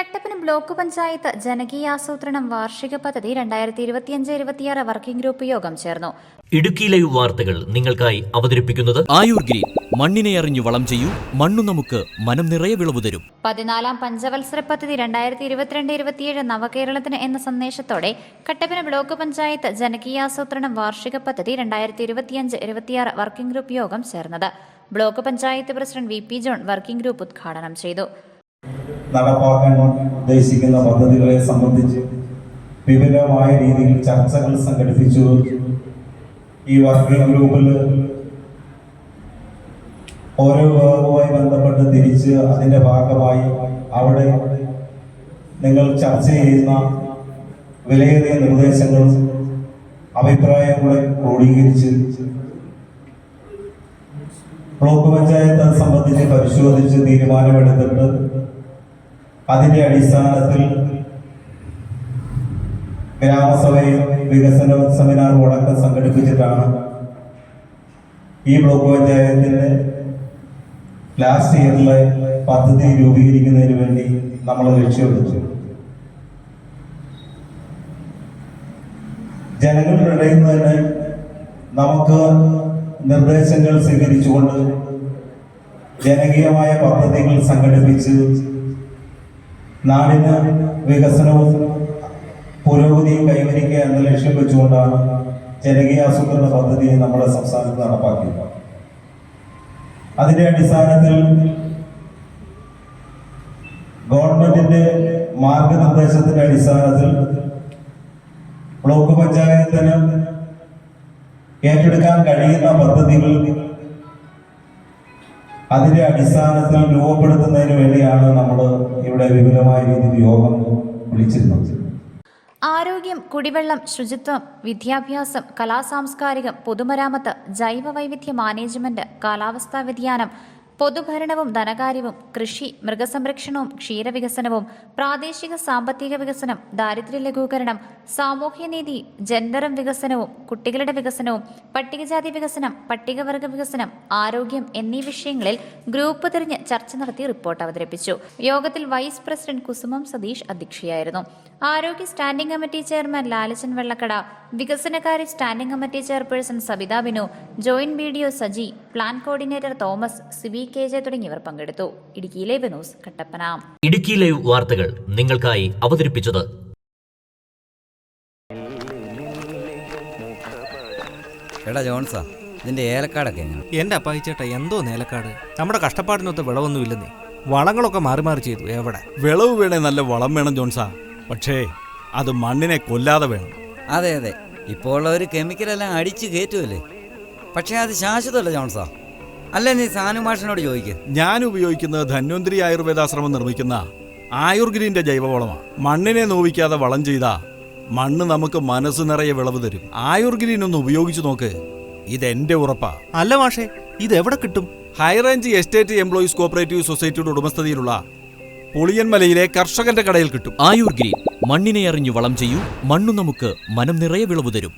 Kattappana block panchayat ജനകീയ ആസൂത്രണം വാർഷിക പദ്ധതി രണ്ടായിരത്തി ഇരുപത്തിയഞ്ച് ഇരുപത്തിയാറ് വർക്കിംഗ് ഗ്രൂപ്പ് യോഗം ചേർന്നു. ഇടുക്കി ലൈവ് വാർത്തകൾ നിങ്ങൾക്കായി അവതരിപ്പിക്കുന്നത് ആയുർ ഗ്രീൻ. മണ്ണിനെ അറിഞ്ഞു വളം ചെയ്യൂ. മണ്ണു നമുക്ക് മനം നിറയെ വിളവ് തരും. പതിനാലാം പഞ്ചവത്സര പദ്ധതി രണ്ടായിരത്തി ഇരുപത്തിരണ്ട് ഇരുപത്തിയേഴ് നവകേരളത്തിന് എന്ന സന്ദേശത്തോടെ കട്ടപ്പന ബ്ലോക്ക് പഞ്ചായത്ത് ജനകീയാസൂത്രണം വാർഷിക പദ്ധതി രണ്ടായിരത്തി ഇരുപത്തിയഞ്ച് ഇരുപത്തിയാറ് വർക്കിംഗ് ഗ്രൂപ്പ് യോഗം ചേർന്നത്. Block panchayat president V P John working group ഉദ്ഘാടനം ചെയ്തു. നടപ്പാക്കാൻ ഉദ്ദേശിക്കുന്ന പദ്ധതികളെ സംബന്ധിച്ച് വിപുലമായ രീതിയിൽ ചർച്ചകൾ സംഘടിപ്പിച്ചു. ഈ വർക്കിംഗ് ഗ്രൂപ്പിൽ ഓരോ വിഭാഗവുമായി ബന്ധപ്പെട്ട് തിരിച്ച് അതിന്റെ ഭാഗമായി അവിടെ നിങ്ങൾ ചർച്ച ചെയ്യുന്ന വിലയേറിയ നിർദ്ദേശങ്ങളും അഭിപ്രായങ്ങളെ ക്രോഡീകരിച്ച് ബ്ലോക്ക് പഞ്ചായത്ത് സംബന്ധിച്ച് പരിശോധിച്ച് തീരുമാനമെടുത്തിട്ട് അതിന്റെ അടിസ്ഥാനത്തിൽ ഗ്രാമസഭയിൽ വികസന സെമിനാർ അടക്കം സംഘടിപ്പിച്ചിട്ടാണ് ഈ ബ്ലോക്ക് പഞ്ചായത്തിന്റെ ലാസ്റ്റ് ഇയറിലെ പദ്ധതി രൂപീകരിക്കുന്നതിന് വേണ്ടി നമ്മൾ ലക്ഷ്യമെടുത്തു ജനങ്ങളുടെ ഇടയിൽ നിന്ന് തന്നെ നമുക്ക് നിർദ്ദേശങ്ങൾ സ്വീകരിച്ചുകൊണ്ട് ജനകീയമായ പദ്ധതികൾ സംഘടിപ്പിച്ച് നാടിന് വികസനവും പുരോഗതിയും കൈവരിക്കുക എന്ന ലക്ഷ്യം വെച്ചുകൊണ്ടാണ് ജനകീയ ആസൂത്രണ പദ്ധതി നമ്മുടെ സംസ്ഥാനത്ത് നടപ്പാക്കിയത്. അതിന്റെ അടിസ്ഥാനത്തിൽ ഗവൺമെന്റിന്റെ മാർഗനിർദ്ദേശത്തിന്റെ അടിസ്ഥാനത്തിൽ ബ്ലോക്ക് പഞ്ചായത്തിന് ഏറ്റെടുക്കാൻ കഴിയുന്ന പദ്ധതികൾ അതിന്റെ അടിസ്ഥാനത്തിൽ രൂപപ്പെടുത്തുന്നതിന് വേണ്ടിയാണ് നമ്മൾ ഇവിടെ വിപുലമായ രീതിയിൽ യോഗം വിളിച്ചിരുന്നത്. ആരോഗ്യം കുടിവെള്ളം ശുചിത്വം വിദ്യാഭ്യാസം കലാസാംസ്കാരികം പൊതുമരാമത്ത് ജൈവ വൈവിധ്യ മാനേജ്മെന്റ് കാലാവസ്ഥാ വ്യതിയാനം പൊതുഭരണവും ധനകാര്യവും കൃഷി മൃഗസംരക്ഷണവും ക്ഷീരവികസനവും പ്രാദേശിക സാമ്പത്തിക വികസനം ദാരിദ്ര്യ ലഘൂകരണം സാമൂഹ്യനീതി ജെൻഡറും വികസനവും കുട്ടികളുടെ വികസനവും പട്ടികജാതി വികസനം പട്ടികവർഗ വികസനം ആരോഗ്യം എന്നീ വിഷയങ്ങളിൽ ഗ്രൂപ്പ് തിരിഞ്ഞ് ചർച്ച നടത്തി റിപ്പോർട്ട് അവതരിപ്പിച്ചു. യോഗത്തിൽ വൈസ് പ്രസിഡന്റ് കുസുമം സതീഷ് അധ്യക്ഷയായിരുന്നു. ആരോഗ്യ standing committee chairman Lalachan Vellakkada വികസനകാര്യ standing committee chairperson Sabitha Binu joint B Saji plan coordinator Thomas Sibi K J തുടങ്ങിയവർ പങ്കെടുത്തു. Idukki live news Kattappana. Idukki live വാർത്തകൾ നിങ്ങൾക്കായി അവതരിപ്പിച്ചത് എടാ ജോൺസാ ഇതിന്റെ ഏലക്കാടൊക്കെ എങ്ങനെ? എന്റെ അപ്പായിച്ചേട്ട എന്തോ നേലക്കാട്. നമ്മുടെ കഷ്ടപ്പാടിനൊത്ത് വിളവൊന്നുമില്ലെന്നേ. വളങ്ങളൊക്കെ മാറി മാറി ചെയ്തു എവിടെ? വിളവ് വേണേ നല്ല വളം വേണം ജോൺസാ. പക്ഷേ അത് മണ്ണിനെ കൊല്ലാതെ വേണം. അതെ അതെ. ഇപ്പോൾ ഒരു കെമിക്കലെല്ലാം അടിച്ച് കയറ്റുമല്ലേ പക്ഷേ അത് ശാശ്വതമല്ല ജോൺസാ അല്ല നീ സാനുമാഷനോട് ചോദിക്കുക ഞാൻ ഉപയോഗിക്കുന്നത് ധന്വന്തിരി ആയുർവേദാശ്രമം നിർമ്മിക്കുന്ന ആയുർഗിരിന്റെ ജൈവവളമാണ് മണ്ണിനെ നോവിക്കാതെ വളം ചെയ്താ മണ്ണ് നമുക്ക് മനസ്സ് നിറയെ വിളവ് തരും. ആയുർഗ്രീൻ ഒന്ന് ഉപയോഗിച്ചു നോക്ക്. ഇതെന്റെ ഉറപ്പാ. അല്ല മാഷേ ഇത് എവിടെ കിട്ടും? ഹൈറേഞ്ച് എസ്റ്റേറ്റ് എംപ്ലോയീസ് കോപ്പറേറ്റീവ് സൊസൈറ്റിയുടെ ഉടമസ്ഥതയിലുള്ള പുളിയൻമലയിലെ കർഷകന്റെ കടയിൽ കിട്ടും. ആയുർഗ്രീൻ മണ്ണിനെ അറിഞ്ഞു വളം ചെയ്യൂ മണ്ണു നമുക്ക് മനം നിറയെ വിളവ് തരും.